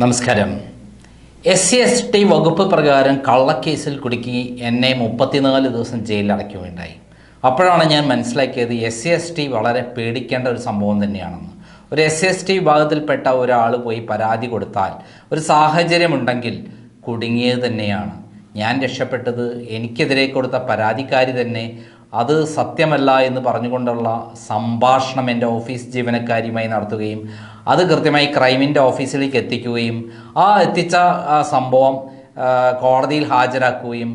നമസ്കാരം. S C S T വകുപ്പ് പ്രകാരം കള്ളക്കേസിൽ കുടുക്കി എന്നെ മുപ്പത്തിനാല് ദിവസം ജയിലിൽ അടയ്ക്കുകയുണ്ടായി. അപ്പോഴാണ് ഞാൻ മനസ്സിലാക്കിയത് എസ് സി എസ് ടി വളരെ പേടിക്കേണ്ട ഒരു സംഭവം തന്നെയാണെന്ന്. ഒരു എസ് സി എസ് ടി വിഭാഗത്തിൽപ്പെട്ട ഒരാൾ പോയി പരാതി കൊടുത്താൽ ഒരു സാഹചര്യമുണ്ടെങ്കിൽ കുടുങ്ങിയത് തന്നെയാണ്. ഞാൻ രക്ഷപ്പെട്ടത് എനിക്കെതിരെ കൊടുത്ത പരാതിക്കാരി തന്നെ. അത് സത്യമല്ല എന്ന് പറഞ്ഞുകൊണ്ടുള്ള സംഭാഷണം എന്റെ ഓഫീസ് ജീവനക്കാരിയുമായി നടത്തുകയും അത് കൃത്യമായി ക്രൈമിന്റെ ഓഫീസിലേക്ക് എത്തിക്കുകയും ആ എത്തിച്ച സംഭവം കോടതിയിൽ ഹാജരാക്കുകയും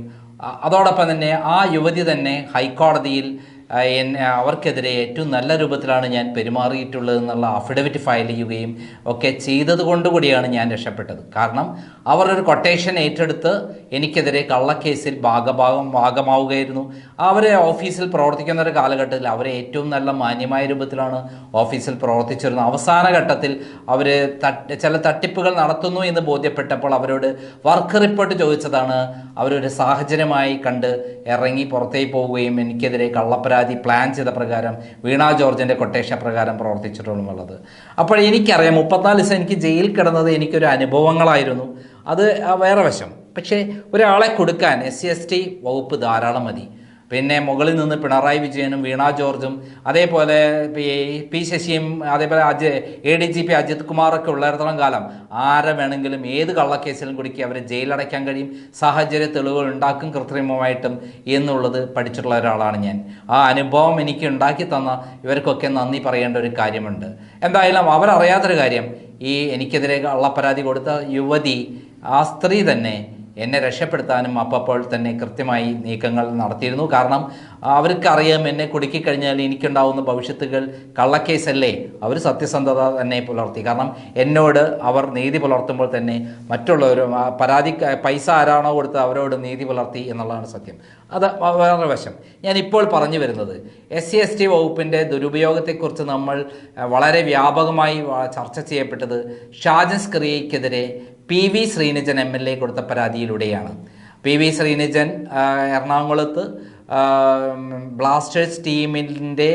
അതോടൊപ്പം തന്നെ ആ യുവതി തന്നെ ഹൈക്കോടതിയിൽ അവർക്കെതിരെ ഏറ്റവും നല്ല രൂപത്തിലാണ് ഞാൻ പെരുമാറിയിട്ടുള്ളത് എന്നുള്ള അഫിഡവിറ്റ് ഫയൽ ചെയ്യുകയും ഒക്കെ ചെയ്തത് കൊണ്ടുകൂടിയാണ് ഞാൻ രക്ഷപ്പെട്ടത്. കാരണം അവർ ഒരു കൊട്ടേഷൻ ഏറ്റെടുത്ത് എനിക്കെതിരെ കള്ളക്കേസിൽ ഭാഗഭാഗം ഭാഗമാവുകയായിരുന്നു. അവരെ ഓഫീസിൽ പ്രവർത്തിക്കുന്ന ഒരു കാലഘട്ടത്തിൽ അവരെ ഏറ്റവും നല്ല മാന്യമായ രൂപത്തിലാണ് ഓഫീസിൽ പ്രവർത്തിച്ചിരുന്നത്. അവസാന ഘട്ടത്തിൽ അവർ ചില തട്ടിപ്പുകൾ നടത്തുന്നു എന്ന് ബോധ്യപ്പെട്ടപ്പോൾ അവരോട് വർക്ക് റിപ്പോർട്ട് ചോദിച്ചതാണ്. അവരൊരു സാഹചര്യമായി കണ്ട് ഇറങ്ങി പുറത്തേക്ക് പോവുകയും എനിക്കെതിരെ കള്ളപ്പരാതി പ്ലാൻ ചെയ്ത പ്രകാരം വീണ ജോർജിന്റെ കൊട്ടേഷൻ പ്രകാരം പ്രവർത്തിച്ചിട്ടുള്ളത് അപ്പോൾ എനിക്കറിയാം മുപ്പത്തിനാല് ദിവസം എനിക്ക് ജയിലിൽ കിടന്നത് എനിക്കൊരു അനുഭവങ്ങളായിരുന്നു. അത് വേറെ വശം. പക്ഷേ ഒരാളെ കൊടുക്കാൻ എസ് സി എസ് ടി വകുപ്പ് ധാരാളം മതി. പിന്നെ മുകളിൽ നിന്ന് പിണറായി വിജയനും വീണ ജോർജും അതേപോലെ പി- ശശിയും അതേപോലെ Ajay A D G P Ajith കുമാറൊക്കെ ഉള്ളിടത്തോളം കാലം ആരെ വേണമെങ്കിലും ഏത് കള്ളക്കേസിലും കുടുക്കി അവരെ ജയിലടയ്ക്കാൻ കഴിയും സാഹചര്യ തെളിവുകൾ ഉണ്ടാക്കും കൃത്രിമമായിട്ടും എന്നുള്ളത് പഠിച്ചിട്ടുള്ള ഒരാളാണ് ഞാൻ. ആ അനുഭവം എനിക്ക് ഉണ്ടാക്കി തന്ന ഇവർക്കൊക്കെ നന്ദി പറയേണ്ട ഒരു കാര്യമുണ്ട്. എന്തായാലും അവരറിയാത്തൊരു കാര്യം ഈ എനിക്കെതിരെ കള്ളപ്പരാതി കൊടുത്ത യുവതി ആ സ്ത്രീ തന്നെ എന്നെ രക്ഷപ്പെടുത്താനും അപ്പപ്പോൾ തന്നെ കൃത്യമായി നീക്കങ്ങൾ നടത്തിയിരുന്നു. കാരണം അവർക്കറിയാം എന്നെ കുടുക്കിക്കഴിഞ്ഞാൽ എനിക്കുണ്ടാവുന്ന ഭവിഷ്യത്തുകൾ കള്ളക്കേസല്ലേ. അവർ സത്യസന്ധത തന്നെ പുലർത്തി. കാരണം എന്നോട് അവർ നീതി പുലർത്തുമ്പോൾ തന്നെ മറ്റുള്ളവരും പരാതി പൈസ ആരാണോ കൊടുത്ത് അവരോട് നീതി പുലർത്തി എന്നുള്ളതാണ് സത്യം. അത് വേറെ വശം. ഞാൻ ഇപ്പോൾ പറഞ്ഞു വരുന്നത് എസ് സി എസ് ടി വകുപ്പിന്റെ ദുരുപയോഗത്തെക്കുറിച്ച് നമ്മൾ വളരെ വ്യാപകമായി ചർച്ച ചെയ്യപ്പെട്ടത് ഷാജൻസ് സ്ക്രിയയ്ക്കെതിരെ P V Sreenijin M L A കൊടുത്ത പരാതിയിലൂടെയാണ്. പി വി ശ്രീനിജൻ എറണാകുളത്ത് ബ്ലാസ്റ്റേഴ്സ് ടീമിന്റെ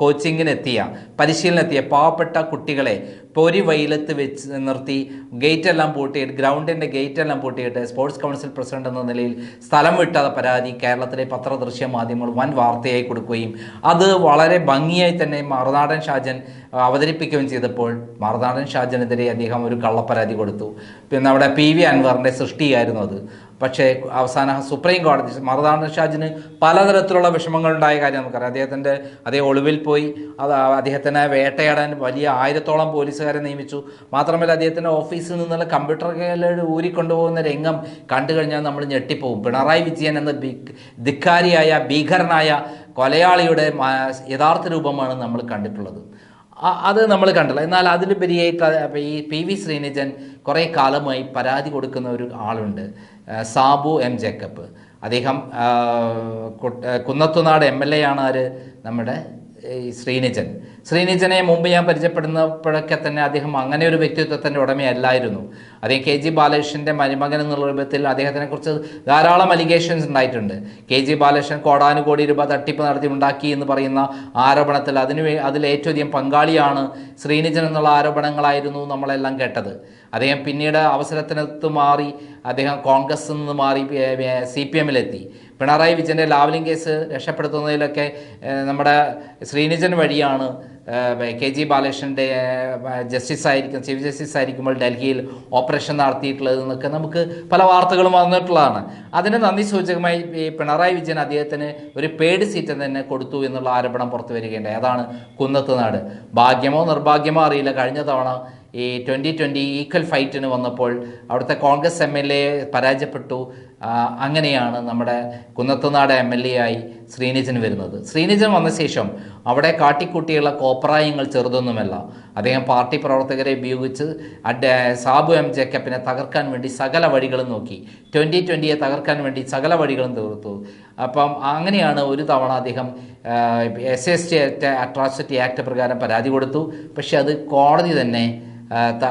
കോച്ചിങ്ങിനെത്തിയ പരിശീലനത്തിയ പാവപ്പെട്ട കുട്ടികളെ പൊരി വെയിലത്ത് വെച്ച് നിർത്തി ഗേറ്റെല്ലാം പൂട്ടിയിട്ട് ഗ്രൗണ്ടിന്റെ ഗേറ്റെല്ലാം പൂട്ടിയിട്ട് സ്പോർട്സ് കൗൺസിൽ പ്രസിഡന്റ് എന്ന നിലയിൽ സ്ഥലം വിട്ട പരാതി കേരളത്തിലെ പത്രദൃശ്യ മാധ്യമങ്ങൾ വൻ വാർത്തയായി കൊടുക്കുകയും അത് വളരെ ഭംഗിയായി തന്നെ മറുനാടൻ ഷാജൻ അവതരിപ്പിക്കുകയും ചെയ്തപ്പോൾ മറുനാടൻ ഷാജനെതിരെ അദ്ദേഹം ഒരു കള്ളപ്പരാതി കൊടുത്തു. പിന്നെ അവിടെ പി വി അൻവറിന്റെ സൃഷ്ടിയായിരുന്നു അത്. പക്ഷേ അവസാന സുപ്രീം കോടതി മറുതാണ ഷാജിന് പലതരത്തിലുള്ള വിഷമങ്ങളുണ്ടായ കാര്യം നമുക്കറിയാം. അദ്ദേഹത്തിന്റെ അതേ ഒളിവിൽ പോയി അത് അദ്ദേഹത്തിനെ വേട്ടയാടാൻ വലിയ ആയിരത്തോളം പോലീസുകാരെ നിയമിച്ചു. മാത്രമല്ല അദ്ദേഹത്തിന്റെ ഓഫീസിൽ നിന്നുള്ള കമ്പ്യൂട്ടർ കേരളം ഊരിക്കൊണ്ടുപോകുന്ന രംഗം കണ്ടു കഴിഞ്ഞാൽ നമ്മൾ ഞെട്ടിപ്പോവും പിണറായി വിജയൻ എന്ന ബി ധിക്കാരിയായ ഭീകരനായ കൊലയാളിയുടെ യഥാർത്ഥ രൂപമാണ് നമ്മൾ കണ്ടിട്ടുള്ളത്. അത് നമ്മൾ കണ്ടില്ല. എന്നാൽ അതിലുപരിയായിട്ട് അത് ഈ പി വി ശ്രീനിജൻ കുറേ കാലമായി പരാതി കൊടുക്കുന്ന ഒരു ആളുണ്ട്. സാബു എം ജേക്കബ്. അദ്ദേഹം കുന്നത്തുനാട് എം എൽ എ ആണ് ആര്? നമ്മുടെ ഈ ശ്രീനിജൻ. ശ്രീനിജനെ മുമ്പ് ഞാൻ പരിചയപ്പെടുന്നപ്പോഴൊക്കെ തന്നെ അദ്ദേഹം അങ്ങനെ ഒരു വ്യക്തിത്വത്തിന്റെ ഉടമയല്ലായിരുന്നു. അദ്ദേഹം കെ ജി ബാലകൃഷ്ണന്റെ മരുമകൻ എന്നുള്ള രൂപത്തിൽ അദ്ദേഹത്തിനെക്കുറിച്ച് ധാരാളം അലിഗേഷൻസ് ഉണ്ടായിട്ടുണ്ട്. കെ ജി ബാലകൃഷ്ണൻ കോടാനുകോടി രൂപ തട്ടിപ്പ് നടത്തി ഉണ്ടാക്കി എന്ന് പറയുന്ന ആരോപണത്തിൽ അതിന് അതിൽ ഏറ്റവും അധികം പങ്കാളിയാണ് ശ്രീനിജൻ എന്നുള്ള ആരോപണങ്ങളായിരുന്നു നമ്മളെല്ലാം കേട്ടത്. അദ്ദേഹം പിന്നീട് അവസരത്തിനകത്ത് മാറി അദ്ദേഹം കോൺഗ്രസ് നിന്ന് മാറി സി പി എമ്മിലെത്തി. പിണറായി വിജയന്റെ ലാവലിംഗ് കേസ് രക്ഷപ്പെടുത്തുന്നതിലൊക്കെ നമ്മുടെ ശ്രീനിജൻ വഴിയാണ് കെ ജി ബാലകൃഷ്ണന്റെ ജസ്റ്റിസ് ആയിരിക്കും ചീഫ് ജസ്റ്റിസ് ആയിരിക്കുമ്പോൾ ഡൽഹിയിൽ ഓപ്പറേഷൻ നടത്തിയിട്ടുള്ളത് എന്നൊക്കെ നമുക്ക് പല വാർത്തകളും വന്നിട്ടുള്ളതാണ്. അതിന് നന്ദി സൂചകമായി ഈ പിണറായി വിജയൻ അദ്ദേഹത്തിന് ഒരു പേഡ് സീറ്റ് തന്നെ കൊടുത്തു എന്നുള്ള ആരോപണം പുറത്തു വരികയുണ്ടായി. അതാണ് കുന്നത്ത് നാട്. ഭാഗ്യമോ നിർഭാഗ്യമോ അറിയില്ല. കഴിഞ്ഞ തവണ ഈ ട്വന്റി ട്വന്റി ഈക്വൽ ഫൈറ്റിന് വന്നപ്പോൾ അവിടുത്തെ കോൺഗ്രസ് എം എൽ എ പരാജയപ്പെട്ടു. അങ്ങനെയാണ് നമ്മുടെ കുന്നത്തുനാട് എം എൽ എ ആയി ശ്രീനിജൻ വരുന്നത്. ശ്രീനിജൻ വന്ന ശേഷം അവിടെ കാട്ടിക്കൂട്ടിയുള്ള കോപ്രായങ്ങൾ ചെറുതൊന്നുമല്ല. അദ്ദേഹം പാർട്ടി പ്രവർത്തകരെ ഉപയോഗിച്ച് അഡ് സാബു എം ജേക്കബിനെ തകർക്കാൻ വേണ്ടി സകല വഴികളും നോക്കി. ട്വന്റി ട്വന്റിയെ തകർക്കാൻ വേണ്ടി സകല വഴികളും തീർത്തു. അപ്പം അങ്ങനെയാണ് ഒരു തവണ അദ്ദേഹം S S T atrocity act പ്രകാരം പരാതി കൊടുത്തു. പക്ഷേ അത് കോടതി തന്നെ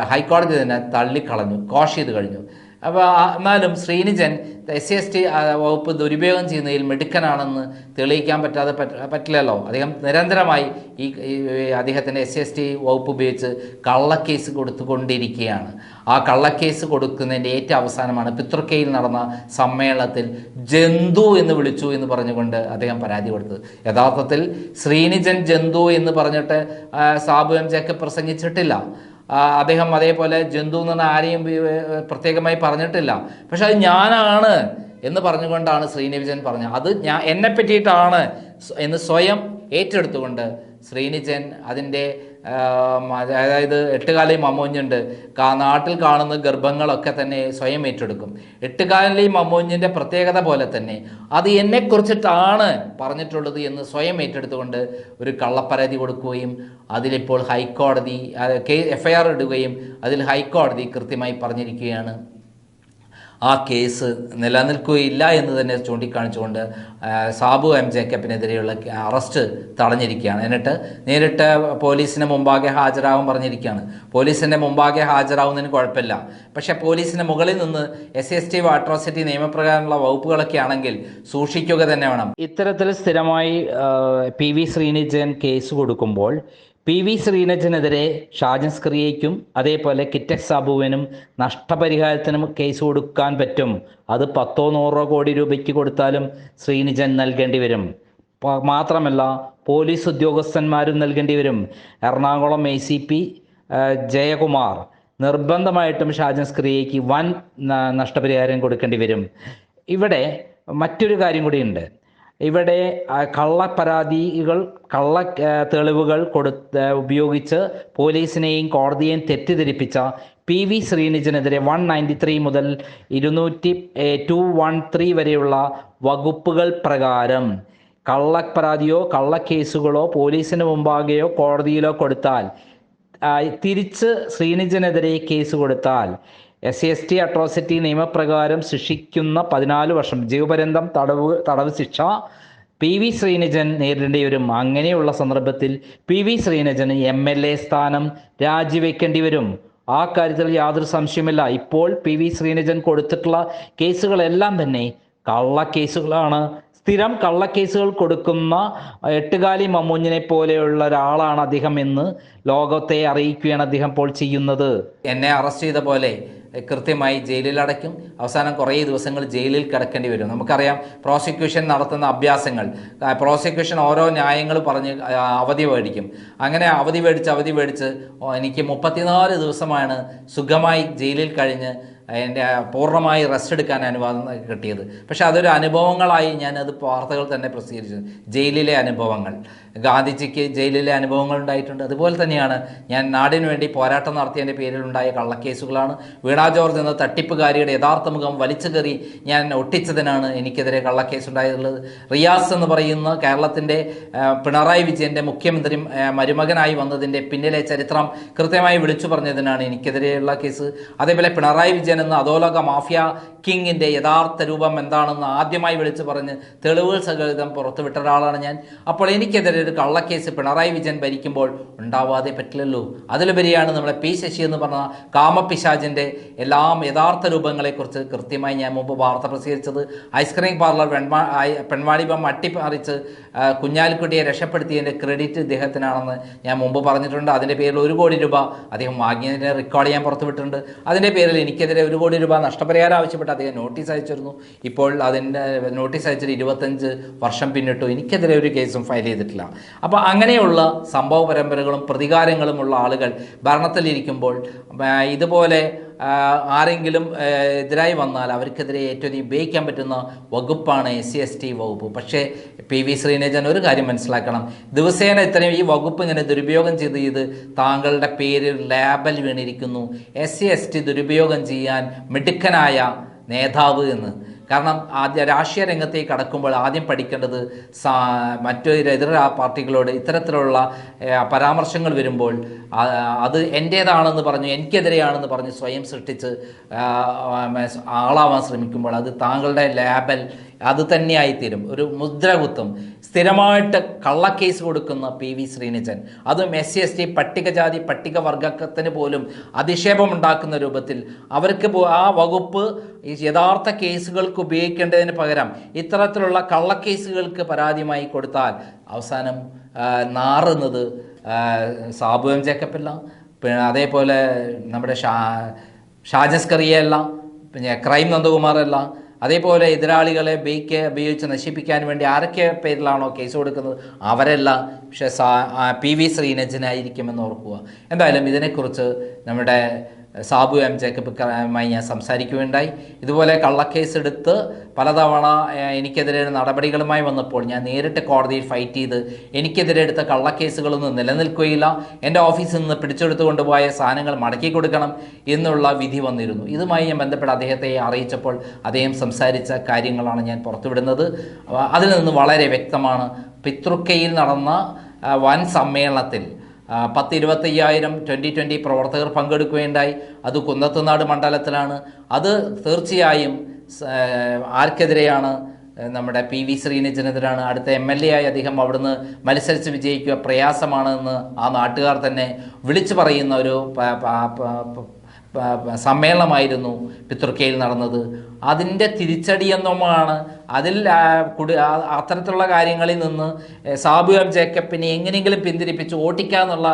ഹൈക്കോടതി തന്നെ തള്ളിക്കളഞ്ഞു. കോഷ് ചെയ്ത് കഴിഞ്ഞു. അപ്പോൾ എന്നാലും Sreenijin S C S T വകുപ്പ് ദുരുപയോഗം ചെയ്യുന്നതിൽ മിടുക്കനാണെന്ന് തെളിയിക്കാൻ പറ്റാതെ പറ്റില്ലല്ലോ. അദ്ദേഹം നിരന്തരമായി ഈ അദ്ദേഹത്തിന്റെ എസ് സി എസ് ടി വകുപ്പ് ഉപയോഗിച്ച് കള്ളക്കേസ് കൊടുത്തുകൊണ്ടിരിക്കുകയാണ് ആ കള്ളക്കേസ് കൊടുക്കുന്നതിന്റെ ഏറ്റവും അവസാനമാണ് പിതൃക്കയിൽ നടന്ന സമ്മേളനത്തിൽ ജന്തു എന്ന് വിളിച്ചു എന്ന് പറഞ്ഞുകൊണ്ട് അദ്ദേഹം പരാതി കൊടുത്തത്. യഥാർത്ഥത്തിൽ ശ്രീനിജൻ ജന്തു എന്ന് പറഞ്ഞിട്ട് സാബു എം ജേക്കബ് പ്രസംഗിച്ചിട്ടില്ല. അദ്ദേഹം അതേപോലെ ജന്തു എന്ന് ആരെയും പ്രത്യേകമായി പറഞ്ഞിട്ടില്ല. പക്ഷെ അത് ഞാനാണ് എന്ന് പറഞ്ഞുകൊണ്ടാണ് ശ്രീനിവിജൻ പറഞ്ഞത്. അത് ഞാൻ എന്നെ പറ്റിയിട്ടാണ് എന്ന് സ്വയം ഏറ്റെടുത്തുകൊണ്ട് ശ്രീനിജൻ അതിന്റെ അതായത് എട്ടുകാലി മമ്മൂഞ്ഞുണ്ട്. കാ നാട്ടിൽ കാണുന്ന ഗർഭങ്ങളൊക്കെ തന്നെ സ്വയം ഏറ്റെടുക്കും. എട്ടുകാലി മമ്മൂഞ്ഞിന്റെ പ്രത്യേകത പോലെ തന്നെ അത് എന്നെക്കുറിച്ചിട്ടാണ് പറഞ്ഞിട്ടുള്ളത് എന്ന് സ്വയം ഏറ്റെടുത്തുകൊണ്ട് ഒരു കള്ളപ്പരാതി കൊടുക്കുകയും അതിലിപ്പോൾ ഹൈക്കോടതി എഫ് ഐ ആർ ഇടുകയും അതിൽ ഹൈക്കോടതി കൃത്യമായി പറഞ്ഞിരിക്കുകയാണ്. ആ കേസ് നിലനിൽക്കുകയില്ല എന്ന് തന്നെ ചൂണ്ടിക്കാണിച്ചുകൊണ്ട് സാബു എം ജേക്കബിനെതിരെയുള്ള അറസ്റ്റ് തടഞ്ഞിരിക്കുകയാണ്. എന്നിട്ട് നേരിട്ട് പോലീസിന് മുമ്പാകെ ഹാജരാകും പറഞ്ഞിരിക്കുകയാണ്. പോലീസിന്റെ മുമ്പാകെ ഹാജരാകുന്നതിന് കുഴപ്പമില്ല. പക്ഷേ പോലീസിന് മുകളിൽ നിന്ന് എസ് എസ് ടി അട്രോസിറ്റി നിയമപ്രകാരമുള്ള വകുപ്പുകളൊക്കെ ആണെങ്കിൽ സൂക്ഷിക്കുക തന്നെ വേണം. ഇത്തരത്തിൽ സ്ഥിരമായി പി വി ശ്രീനിജൻ കേസ് കൊടുക്കുമ്പോൾ പി വി ശ്രീനജനെതിരെ ഷാജൻ അതേപോലെ കിറ്റക് സാബുവിനും നഷ്ടപരിഹാരത്തിനും കേസ് കൊടുക്കാൻ പറ്റും. അത് പത്തോ നൂറോ കോടി രൂപയ്ക്ക് കൊടുത്താലും ശ്രീനിജൻ നൽകേണ്ടി വരും. മാത്രമല്ല പോലീസ് ഉദ്യോഗസ്ഥന്മാരും നൽകേണ്ടി വരും. Ernakulam A C P Jayakumar നിർബന്ധമായിട്ടും ഷാജൻ സ്ക്രിയയ്ക്ക് വൻ നഷ്ടപരിഹാരം കൊടുക്കേണ്ടി വരും. ഇവിടെ മറ്റൊരു കാര്യം കൂടിയുണ്ട്. ഇവിടെ കള്ളപരാതികൾ കള്ള തെളിവുകൾ കൊടുത്ത് ഉപയോഗിച്ച് പോലീസിനെയും കോടതിയെയും തെറ്റിദ്ധരിപ്പിച്ച പി വി ശ്രീനിജനെതിരെ വൺ നയന്റി ത്രീ മുതൽ ഇരുന്നൂറ്റി ടു വൺ ത്രീ വരെയുള്ള വകുപ്പുകൾ പ്രകാരം കള്ളപ്പരാതിയോ കള്ളക്കേസുകളോ പോലീസിന് മുമ്പാകെയോ കോടതിയിലോ കൊടുത്താൽ തിരിച്ച് ശ്രീനിജനെതിരെ കേസ് കൊടുത്താൽ S C S T atrocity നിയമപ്രകാരം ശിക്ഷിക്കുന്ന പതിനാല് വർഷം ജീവപര്യന്തം തടവ് തടവ് ശിക്ഷ. പി വി ശ്രീനിജൻ നേരിടേണ്ടി വരും അങ്ങനെയുള്ള സന്ദർഭത്തിൽ പി വി ശ്രീനിജന് എം എൽ എ സ്ഥാനം രാജിവെക്കേണ്ടി വരും. ആ കാര്യത്തിൽ യാതൊരു സംശയമില്ല ഇപ്പോൾ പി വി ശ്രീനിജൻ കൊടുത്തിട്ടുള്ള കേസുകളെല്ലാം തന്നെ കള്ളക്കേസുകളാണ്. സ്ഥിരം കള്ളക്കേസുകൾ കൊടുക്കുന്ന എട്ടുകാലി മമ്മൂഞ്ഞിനെ പോലെയുള്ള ഒരാളാണ് അദ്ദേഹം എന്ന് ലോകത്തെ അറിയിക്കുകയാണ് അദ്ദേഹം ഇപ്പോൾ ചെയ്യുന്നത്. എന്നെ അറസ്റ്റ് ചെയ്ത പോലെ കൃത്യമായി ജയിലിൽ അടയ്ക്കും. അവസാനം കുറേ ദിവസങ്ങൾ ജയിലിൽ കിടക്കേണ്ടി വരും. നമുക്കറിയാം പ്രോസിക്യൂഷൻ നടത്തുന്ന അഭ്യാസങ്ങൾ. പ്രോസിക്യൂഷൻ ഓരോ ന്യായങ്ങൾ പറഞ്ഞ് അവധി മേടിക്കും. അങ്ങനെ അവധി മേടിച്ച് അവധി മേടിച്ച് എനിക്ക് മുപ്പത്തിനാല് ദിവസമാണ് സുഖമായി ജയിലിൽ കഴിഞ്ഞ് എന്റെ പൂർണമായി റെസ്റ്റ് എടുക്കാൻ അനുവാദം കിട്ടിയത്. പക്ഷെ അതൊരു അനുഭവങ്ങളായി ഞാനത് വാർത്തകൾ തന്നെ പ്രസിദ്ധീകരിച്ചു. ജയിലിലെ അനുഭവങ്ങൾ. ഗാന്ധിജിക്ക് ജയിലിലെ അനുഭവങ്ങൾ ഉണ്ടായിട്ടുണ്ട്. അതുപോലെ തന്നെയാണ് ഞാൻ നാടിനു വേണ്ടി പോരാട്ടം നടത്തിയതിന്റെ പേരിലുണ്ടായ കള്ളക്കേസുകളാണ്. വീണ ജോർജ് എന്ന തട്ടിപ്പുകാരിയുടെ യഥാർത്ഥ മുഖം വലിച്ചു കയറി ഞാൻ ഒട്ടിച്ചതിനാണ് എനിക്കെതിരെ കള്ളക്കേസ് ഉണ്ടായിട്ടുള്ളത് റിയാസ് എന്ന് പറയുന്ന കേരളത്തിന്റെ പിണറായി വിജയന്റെ മുഖ്യമന്ത്രി മരുമകനായി വന്നതിന്റെ പിന്നിലെ ചരിത്രം കൃത്യമായി വിളിച്ചു പറഞ്ഞതിനാണ് എനിക്കെതിരെയുള്ള കേസ്. അതേപോലെ പിണറായി വിജയൻ എന്ന അധോലോക മാഫിയ കിങ്ങിന്റെ യഥാർത്ഥ രൂപം എന്താണെന്ന് ആദ്യമായി വിളിച്ചു പറഞ്ഞ് തെളിവുകൾ സഹിതം പുറത്തുവിട്ട ഒരാളാണ് ഞാൻ. അപ്പോൾ എനിക്കെതിരെ ഒരു കള്ളക്കേസ് പിണറായി വിജയൻ ഭരിക്കുമ്പോൾ ഉണ്ടാവാതെ പറ്റില്ലല്ലോ. അതിലുപരിയാണ് നമ്മളെ പി ശശി എന്ന് പറഞ്ഞ കാമപിശാജിന്റെ എല്ലാം യഥാർത്ഥ രൂപങ്ങളെക്കുറിച്ച് കൃത്യമായി ഞാൻ മുമ്പ് വാർത്ത പ്രസിദ്ധീകരിച്ചത്. ഐസ്ക്രീം പാർലർ പെൺമാ ഐ- പെൺവാണിഭം അട്ടിപ്പറിച്ച് കുഞ്ഞാലിക്കുട്ടിയെ രക്ഷപ്പെടുത്തിയതിന്റെ ക്രെഡിറ്റ് ഇദ്ദേഹത്തിനാണെന്ന് ഞാൻ മുമ്പ് പറഞ്ഞിട്ടുണ്ട്. അതിന്റെ പേരിൽ ഒരു കോടി രൂപ അദ്ദേഹം വാങ്ങിയതിനെ റെക്കോർഡ് ചെയ്യാൻ പുറത്തുവിട്ടിട്ടുണ്ട്. അതിന്റെ പേരിൽ എനിക്കെതിരെ ഒരു കോടി രൂപ നഷ്ടപരിഹാരം ആവശ്യപ്പെട്ട് അദ്ദേഹം നോട്ടീസ് അയച്ചിരുന്നു. ഇപ്പോൾ അതിന്റെ നോട്ടീസ് അയച്ചിട്ട് ഇരുപത്തഞ്ച് വർഷം പിന്നിട്ടു. എനിക്കെതിരെ ഒരു കേസും ഫയൽ ചെയ്തിട്ടില്ല. അപ്പോൾ അങ്ങനെയുള്ള സംഭവ പരമ്പരകളും പ്രതികാരങ്ങളുമുള്ള ആളുകൾ ഭരണത്തിലിരിക്കുമ്പോൾ ഇതുപോലെ ആരെങ്കിലും എതിരായി വന്നാൽ അവർക്കെതിരെ ഏറ്റവും ഉപയോഗിക്കാൻ പറ്റുന്ന വകുപ്പാണ് എസ് സി എസ് ടി വകുപ്പ്. പക്ഷേ പി വി ശ്രീനേജൻ ഒരു കാര്യം മനസ്സിലാക്കണം. ദിവസേന ഇത്രയും ഈ വകുപ്പ് ഇങ്ങനെ ദുരുപയോഗം ചെയ്ത് ചെയ്ത് താങ്കളുടെ പേരിൽ ലേബൽ വീണിരിക്കുന്നു. എസ് സി എസ് ടി ദുരുപയോഗം ചെയ്യാൻ മിടുക്കനായ നേതാവ് എന്ന്. കാരണം ആദ്യ രാഷ്ട്രീയ രംഗത്തേക്ക് കടക്കുമ്പോൾ ആദ്യം പഠിക്കേണ്ടത് മറ്റൊരു എതിർ പാർട്ടികളോട് ഇത്തരത്തിലുള്ള പരാമർശങ്ങൾ വരുമ്പോൾ അത് എന്റേതാണെന്ന് പറഞ്ഞു എനിക്കെതിരെയാണെന്ന് പറഞ്ഞ് സ്വയം സൃഷ്ടിച്ച് ആളാവാൻ ശ്രമിക്കുമ്പോൾ അത് താങ്കളുടെ ലാബൽ അത് തന്നെയായിത്തീരും. ഒരു മുദ്രകുത്തും. സ്ഥിരമായിട്ട് കള്ളക്കേസ് കൊടുക്കുന്ന പി വി ശ്രീനിജൻ. അതും എസ് സി എസ് ടി പട്ടികജാതി പട്ടികവർഗത്തിന് പോലും അധിക്ഷേപമുണ്ടാക്കുന്ന രൂപത്തിൽ അവർക്ക് ആ വകുപ്പ് യഥാർത്ഥ കേസുകൾക്ക് ഉപയോഗിക്കേണ്ടതിന് പകരം ഇത്തരത്തിലുള്ള കള്ളക്കേസുകൾക്ക് പരാതിയുമായി കൊടുത്താൽ അവസാനം നാറുന്നത് സാബു എം പിന്നെ അതേപോലെ നമ്മുടെ ഷാ ഷാജസ്കറിയല്ല പിന്നെ ക്രൈം നന്ദകുമാറല്ല അതേപോലെ എതിരാളികളെ ബേക്ക് ഉപയോഗിച്ച് നശിപ്പിക്കാൻ വേണ്ടി ആരൊക്കെ പേരിലാണോ കേസ് കൊടുക്കുന്നത് അവരല്ല പക്ഷേ സാ പി വി ശ്രീനജനായിരിക്കുമെന്ന് ഓർക്കുക. എന്തായാലും ഇതിനെക്കുറിച്ച് നമ്മുടെ സാബു എം ജേക്കബുമായി ഞാൻ സംസാരിക്കുകയുണ്ടായി. ഇതുപോലെ കള്ളക്കേസ് എടുത്ത് പലതവണ എനിക്കെതിരെ നടപടികളുമായി വന്നപ്പോൾ ഞാൻ നേരിട്ട് കോടതിയിൽ ഫൈറ്റ് ചെയ്ത് എനിക്കെതിരെ എടുത്ത കള്ളക്കേസുകളൊന്നും നിലനിൽക്കുകയില്ല. എന്റെ ഓഫീസിൽ നിന്ന് പിടിച്ചെടുത്തു കൊണ്ടുപോയ സാധനങ്ങൾ മടക്കി കൊടുക്കണം എന്നുള്ള വിധി വന്നിരുന്നു. ഇതുമായി ഞാൻ ബന്ധപ്പെട്ട് അദ്ദേഹത്തെ അറിയിച്ചപ്പോൾ അദ്ദേഹം സംസാരിച്ച കാര്യങ്ങളാണ് ഞാൻ പുറത്തുവിടുന്നത്. അതിൽ നിന്ന് വളരെ വ്യക്തമാണ്. പിതൃക്കയിൽ നടന്ന വൻ സമ്മേളനത്തിൽ പത്ത് ഇരുപത്തയ്യായിരം ട്വന്റി ട്വന്റി പ്രവർത്തകർ പങ്കെടുക്കുകയുണ്ടായി. അത് കുന്നത്തുനാട് മണ്ഡലത്തിലാണ്. അത് തീർച്ചയായും ആർക്കെതിരെയാണ് നമ്മുടെ പി വി ശ്രീനിജനെതിരാണ്. അടുത്ത എം എൽ എ ആയി അദ്ദേഹം അവിടുന്ന് മത്സരിച്ച് വിജയിക്കുക പ്രയാസമാണെന്ന് ആ നാട്ടുകാർ തന്നെ വിളിച്ചു പറയുന്ന ഒരു സമ്മേളനമായിരുന്നു പിതൃക്കയിൽ നടന്നത്. അതിന്റെ തിരിച്ചടി എന്നുമാണ് അതിൽ കുടി അത്തരത്തിലുള്ള കാര്യങ്ങളിൽ നിന്ന് ഏ, സാബു എം ജേക്കബിനെ എങ്ങനെയെങ്കിലും പിന്തിരിപ്പിച്ച് ഓട്ടിക്കാന്നുള്ള എന്നുള്ള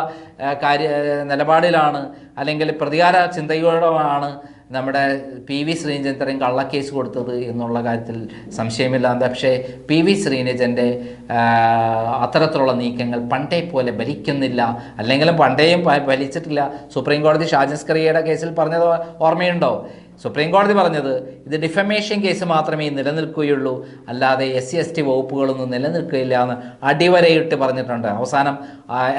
കാര്യ നിലപാടിലാണ് അല്ലെങ്കിൽ പ്രതികാര ചിന്തയോടെയാണ് നമ്മുടെ പി വി ശ്രീനിജൻ കള്ളക്കേസ് കൊടുത്തത് എന്നുള്ള കാര്യത്തിൽ സംശയമില്ല. പക്ഷേ പി വി ശ്രീനിജന്റെ അത്തരത്തിലുള്ള നീക്കങ്ങൾ പണ്ടേ പോലെ ഭരിക്കുന്നില്ല. അല്ലെങ്കിലും പണ്ടേയും ഭരിച്ചിട്ടില്ല. സുപ്രീം കോടതി ഷാജസ്കറിയയുടെ കേസിൽ പറഞ്ഞത് ഓർമ്മയുണ്ടോ? സുപ്രീം കോടതി പറഞ്ഞത് ഇത് ഡിഫമേഷൻ കേസ് മാത്രമേ നിലനിൽക്കുകയുള്ളൂ. അല്ലാതെ എസ് സി എസ് ടി വകുപ്പുകളൊന്നും നിലനിൽക്കുകയില്ല എന്ന് അടിവരയിട്ട് പറഞ്ഞിട്ടുണ്ട്. അവസാനം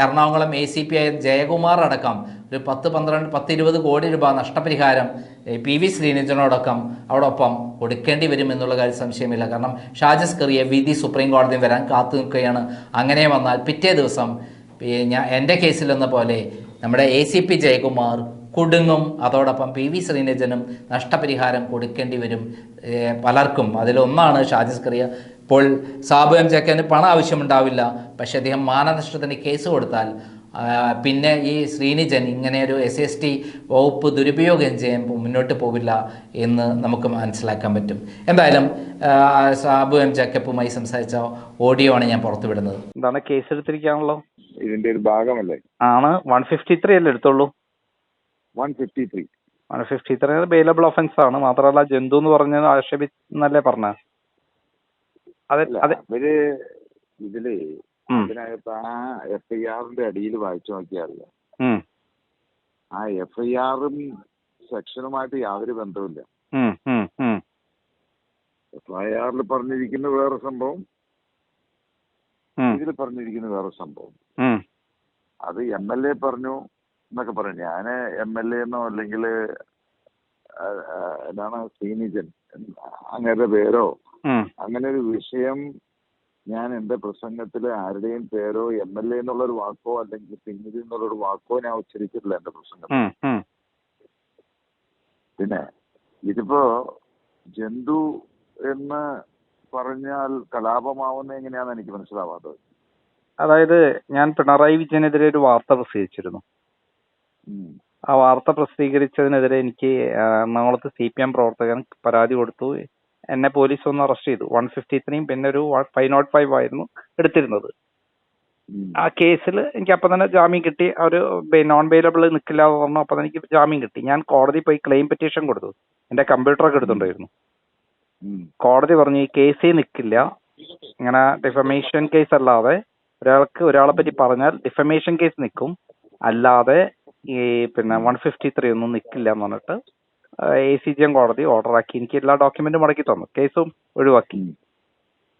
എറണാകുളം എ സി പി ആയ ജയകുമാർ അടക്കം ഒരു പത്ത് പന്ത്രണ്ട് പത്ത് ഇരുപത് കോടി രൂപ നഷ്ടപരിഹാരം പി വി ശ്രീനിജനോടൊപ്പം അവിടൊപ്പം കൊടുക്കേണ്ടി വരും എന്നുള്ള കാര്യം സംശയമില്ല. കാരണം ഷാജസ് കറിയ വിധി സുപ്രീം കോടതി വരാൻ കാത്തു നിൽക്കുകയാണ്. അങ്ങനെ വന്നാൽ പിറ്റേ ദിവസം ഞാൻ എന്റെ കേസിലെന്ന പോലെ നമ്മുടെ എ സി പി ജയകുമാർ കുടുങ്ങും. അതോടൊപ്പം പി വി ശ്രീനജനും നഷ്ടപരിഹാരം കൊടുക്കേണ്ടി വരും പലർക്കും. അതിലൊന്നാണ് ഷാജിസ് കറിയ. ഇപ്പോൾ സാബു എം ചേക്കന് പണം ആവശ്യമുണ്ടാവില്ല. പക്ഷേ അദ്ദേഹം മാനനഷ്ടത്തിന് കേസ് കൊടുത്താൽ പിന്നെ ഈ ശ്രീനിജൻ ഇങ്ങനെ ഒരു എസ് എസ് ടി വകുപ്പ് ദുരുപയോഗം ചെയ്യാൻ മുന്നോട്ട് പോവില്ല എന്ന് നമുക്ക് മനസ്സിലാക്കാൻ പറ്റും. എന്തായാലും സാബു എം ജക്കപ്പുമായി സംസാരിച്ച ഓഡിയോ ആണ് ഞാൻ പുറത്തുവിടുന്നത്. എന്താണ് കേസ് എടുത്തിരിക്കാണല്ലോ ഇതിന്റെ ഒരു ഭാഗമല്ലേ? ആണ്. വൺ ഫിഫ്റ്റി ത്രീ അല്ലേ എടുത്തുള്ളൂ? One fifty three. One fifty three bailable offence ആണ്. മാത്രമല്ല ജന്തു എന്ന് പറഞ്ഞത് ആക്ഷേപിന്നല്ലേ പറഞ്ഞ? അവർ ഇതിൽ ഇതിനകത്ത് ആ എഫ് ഐ ആറിന്റെ അടിയിൽ വായിച്ചു നോക്കിയാൽ ആ എഫ് ഐ ആറും സെക്ഷനുമായിട്ട് യാതൊരു ബന്ധവുമില്ല. എഫ് ഐ ആറിൽ പറഞ്ഞിരിക്കുന്ന വേറെ സംഭവം ഇതിൽ പറഞ്ഞിരിക്കുന്ന വേറെ സംഭവം. അത് എം എൽ എ പറഞ്ഞു എന്നൊക്കെ പറയും ഞാൻ എം എൽ എ എന്നോ അല്ലെങ്കിൽ എന്താണ് സീനിജൻ അങ്ങനത്തെ പേരോ അങ്ങനെ ഒരു വിഷയം ഞാൻ എന്റെ പ്രസംഗത്തിൽ ആരുടെയും പേരോ എം എൽ എ എന്നുള്ള ഒരു വാക്കോ അല്ലെങ്കിൽ സീനിജൻ എന്നുള്ള ഒരു വാക്കോ ഞാൻ ഉച്ചരിച്ചിട്ടില്ല എന്റെ പ്രസംഗത്തിൽ ഉം. പിന്നെ ഇതിപ്പോ ജന്തു എന്ന് പറഞ്ഞാൽ കലാപമാവുന്ന എങ്ങനെയാണെന്ന് എനിക്ക് മനസ്സിലാവാത്തത് അതായത് ഞാൻ പിണറായി വിജയനെതിരെ ഒരു വാർത്ത പ്രസിദ്ധീകരിച്ചിരുന്നു. ആ വാർത്ത പ്രസിദ്ധീകരിച്ചതിനെതിരെ എനിക്ക് എറണാകുളത്ത് സി പി എം പ്രവർത്തകൻ പരാതി കൊടുത്തു. എന്നെ പോലീസ് ഒന്ന് അറസ്റ്റ് ചെയ്തു. വൺ ഫിഫ്റ്റി ത്രീയും പിന്നെ ഒരു ഫൈവ് നോട്ട് ഫൈവ് ആയിരുന്നു എടുത്തിരുന്നത്. ആ കേസിൽ എനിക്ക് അപ്പം തന്നെ ജാമ്യം കിട്ടി. ഒരു നോൺ ബെയിലബിൾ നിൽക്കില്ല എന്ന് പറഞ്ഞു. അപ്പം എനിക്ക് ജാമ്യം കിട്ടി. ഞാൻ കോടതി പോയി ക്ലെയിം പെറ്റീഷൻ കൊടുത്തു. എന്റെ കമ്പ്യൂട്ടറൊക്കെ എടുത്തിട്ടുണ്ടായിരുന്നു കോടതി പറഞ്ഞു ഈ കേസേ നിൽക്കില്ല ഇങ്ങനെ ഡിഫമേഷൻ കേസ് അല്ലാതെ ഒരാൾക്ക് ഒരാളെ പറ്റി പറഞ്ഞാൽ ഡിഫമേഷൻ കേസ് നിൽക്കും അല്ലാതെ ഈ പിന്നെ വൺ ഫിഫ്റ്റി ത്രീ ഒന്നും നിൽക്കില്ല എന്ന് പറഞ്ഞിട്ട് എ സി ജി എം കോടതി ഓർഡർ ആക്കി. എനിക്ക് എല്ലാ ഡോക്യുമെന്റും മടക്കി തന്നു. കേസും ഒഴിവാക്കി.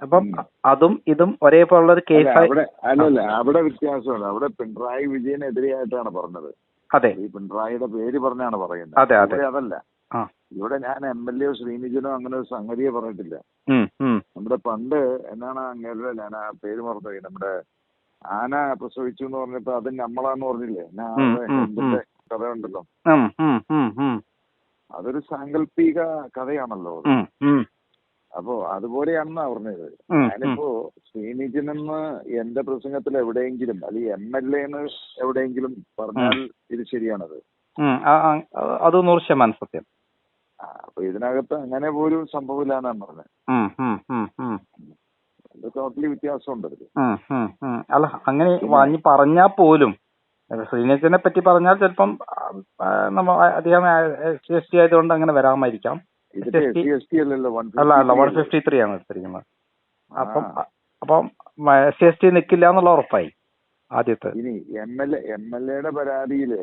അപ്പം അതും ഇതും ഒരേപോലുള്ള ഒരു കേസ് കേസായി അല്ലല്ല അവിടെ വ്യത്യാസമല്ല. അവിടെ പിണറായി വിജയനെതിരെയായിട്ടാണ് പറഞ്ഞത്. അതെ. ഈ പിണറായിയുടെ പേര് പറഞ്ഞാണ് പറയുന്നത്. അതെ, അതെ. അതല്ല. ഇവിടെ ഞാൻ എം എൽ എ ശ്രീനിജനോ അങ്ങനെ ഒരു സംഗതിയെ പറഞ്ഞിട്ടില്ല. നമ്മുടെ പണ്ട് എന്നാണ് അങ്ങേരുടെ ഞാൻ ആ പേര് മറന്നുപോയി. നമ്മുടെ ആന പ്രസവിച്ചു എന്ന് പറഞ്ഞപ്പോ അത് നമ്മളാന്ന് പറഞ്ഞില്ലേ? എന്നാ അത് കഥ ഉണ്ടല്ലോ. അതൊരു സാങ്കല്പിക കഥയാണല്ലോ. അപ്പോ അതുപോലെയാണെന്നാ പറഞ്ഞത്. ഞാനിപ്പോ ഞാനിപ്പോ ശ്രീനിജനെന്ന് എന്റെ പ്രസംഗത്തിൽ എവിടെയെങ്കിലും അല്ലെങ്കിൽ എം എൽ എന്ന് എവിടെയെങ്കിലും പറഞ്ഞാൽ ഇത് ശരിയാണത്. അത് നൂറ് ശതമാനം സത്യം. അപ്പൊ ഇതിനകത്ത് അങ്ങനെ പോലും സംഭവമില്ല എന്നാണ് പറഞ്ഞത് ടോട്ടലി വ്യത്യാസമുണ്ട് അതിൽ. അല്ല അങ്ങനെ വാങ്ങി പറഞ്ഞാൽ പോലും. ശ്രീനേച്ചനെ പറ്റി പറഞ്ഞാൽ ചിലപ്പം നമ്മ അദ്ദേഹം എസ് സി എസ് ടി ആയതുകൊണ്ട് അങ്ങനെ വരാമായിരിക്കാം. അല്ല അല്ല വൺ ഫിഫ്റ്റി ത്രീ ആണ് എടുത്തിരിക്കുന്നത് അപ്പം അപ്പം എസ് സി എസ് ടി നിൽക്കില്ല എന്നുള്ള ഉറപ്പായി ആദ്യത്തെ. ഇനി M L A M L എയുടെ പരാതിയിൽ.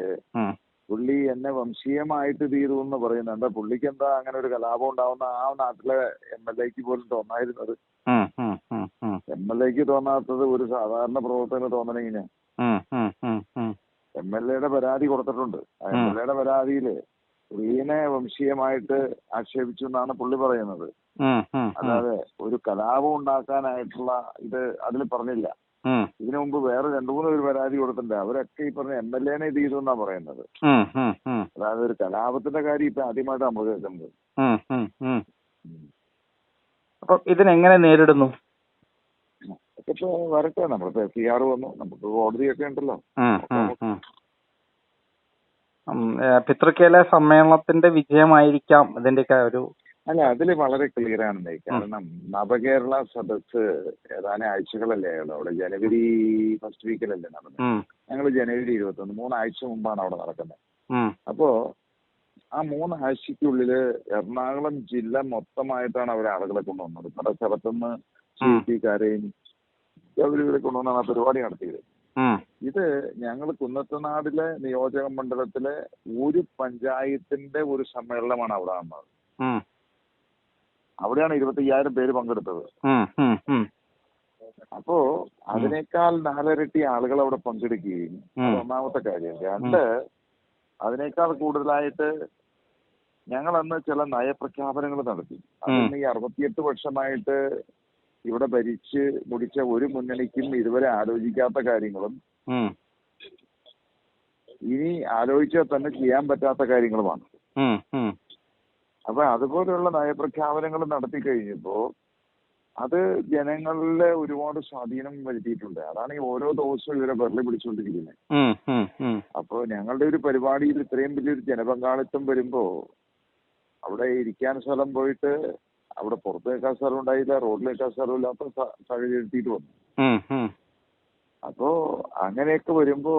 പുള്ളി എന്നെ വംശീയമായിട്ട് തീരു എന്ന് പറയുന്നത് എന്താ പുള്ളിക്ക് എന്താ അങ്ങനെ ഒരു കലാപം ഉണ്ടാവുന്ന ആ നാട്ടിലെ എം എൽ എക്ക് പോലും തോന്നായിരുന്നത്. എം എൽ എക്ക് തോന്നാത്തത് ഒരു സാധാരണ പ്രവർത്തകന് ഉം. എം എൽ എയുടെ പരാതി കൊടുത്തിട്ടുണ്ട്. എം എൽ എയുടെ പരാതിയിൽ പുള്ളീനെ വംശീയമായിട്ട് ആക്ഷേപിച്ചു എന്നാണ് പുള്ളി പറയുന്നത്. അതായത്. അല്ലാതെ ഒരു കലാപം ഉണ്ടാക്കാനായിട്ടുള്ള ഇത് അതിൽ പറഞ്ഞില്ല. ഇതിനു മുമ്പ് വേറെ രണ്ടു മൂന്ന് പേര് പരാതി കൊടുത്തിട്ടുണ്ട്. അവരൊക്കെ ഈ പറഞ്ഞ എം എൽ എനെ ഇത് ചെയ്തു എന്നാ പറയുന്നത്. അതായത് ഒരു കലാപത്തിന്റെ കാര്യം ഇപ്പൊ ആദ്യമായിട്ടാണ് നമ്മൾ കേൾക്കുന്നത്. അപ്പൊ ഇതിനെങ്ങനെ നേരിടുന്നു? ഇപ്പൊ വരട്ടെ. നമ്മളിപ്പോ എഫ് ഐ ആർ വന്നു. നമുക്ക് കോടതിയൊക്കെ ഉണ്ടല്ലോ. പിതൃക്കേല സമ്മേളനത്തിന്റെ വിജയമായിരിക്കാം ഇതിന്റെയൊക്കെ ഒരു അല്ല അതിൽ വളരെ ക്ലിയർ ആണെന്നേ കാരണം നവകേരള സദസ് ഏതാനും ആഴ്ചകളല്ലേ ഉള്ളൂ അവിടെ ജനുവരി ഫസ്റ്റ് വീക്കിലല്ലേ നടന്നത്. ഞങ്ങൾ ജനുവരി ഇരുപത്തി ഒന്ന് മൂന്നാഴ്ച മുമ്പാണ് അവിടെ നടക്കുന്നത്. അപ്പോ ആ മൂന്ന് ആഴ്ചക്കുള്ളിൽ എറണാകുളം ജില്ല മൊത്തമായിട്ടാണ് അവർ ആളുകളെ കൊണ്ടുവന്നത്. പല സ്ഥലത്തുനിന്ന് സി പി കാരെയും അവരിവരെ കൊണ്ടുവന്നാണ് ആ പരിപാടി നടത്തിയത്. ഇത് ഞങ്ങൾ കുന്നത്തനാടിലെ നിയോജക മണ്ഡലത്തിലെ ഒരു പഞ്ചായത്തിന്റെ ഒരു സമ്മേളനമാണ് അവിടെ നടന്നത്. ഉം, അവിടെയാണ് ഇരുപത്തയ്യായിരം പേര് പങ്കെടുത്തത്. അപ്പോ അതിനേക്കാൾ നാലരട്ടി ആളുകൾ അവിടെ പങ്കെടുക്കുകയും. ഒന്നാമത്തെ കാര്യം. രണ്ട് അതിനേക്കാൾ കൂടുതലായിട്ട് ഞങ്ങൾ അന്ന് ചില നയപ്രഖ്യാപനങ്ങൾ നടത്തി. അതിന് ഈ അറുപത്തിയെട്ട് വർഷമായിട്ട് ഇവിടെ ഭരിച്ച് മുടിച്ച ഒരു മുന്നണിക്കും ഇതുവരെ ആലോചിക്കാത്ത കാര്യങ്ങളും ഇനി ആലോചിച്ചാൽ തന്നെ ചെയ്യാൻ പറ്റാത്ത കാര്യങ്ങളുമാണ്. അപ്പൊ അതുപോലെയുള്ള നയപ്രഖ്യാപനങ്ങൾ നടത്തി കഴിഞ്ഞപ്പോ അത് ജനങ്ങളിലെ ഒരുപാട് സ്വാധീനം വരുത്തിയിട്ടുണ്ട് അതാണ് ഈ ഓരോ ദിവസവും ഇവരെ വെറുതെ പിടിച്ചുകൊണ്ടിരിക്കുന്നത്. അപ്പോൾ ഞങ്ങളുടെ ഒരു പരിപാടിയിൽ ഇത്രയും വലിയൊരു ജനപങ്കാളിത്തം വരുമ്പോ അവിടെ ഇരിക്കാൻ സ്ഥലം പോയിട്ട് അവിടെ പുറത്ത് വെക്കാൻ സ്ഥലം ഉണ്ടായില്ല റോഡിൽ വെക്കാൻ സ്ഥലം ഇല്ലാത്ത സാഹചര്യം എത്തിയിട്ട് വന്നു. അപ്പോ അങ്ങനെയൊക്കെ വരുമ്പോ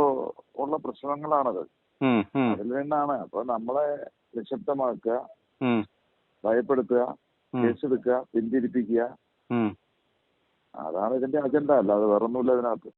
ഉള്ള പ്രശ്നങ്ങളാണത്. അതിൽ നിന്നാണ് അപ്പൊ നമ്മളെ നിശബ്ദമാക്കുക ഭയപ്പെടുത്തുക. കേസെടുക്കുക പിന്തിരിപ്പിക്കുക. അതാണ് ഇതിന്റെ അജണ്ട അല്ലാതെ വേറൊന്നുമില്ല ഇതിനകത്ത്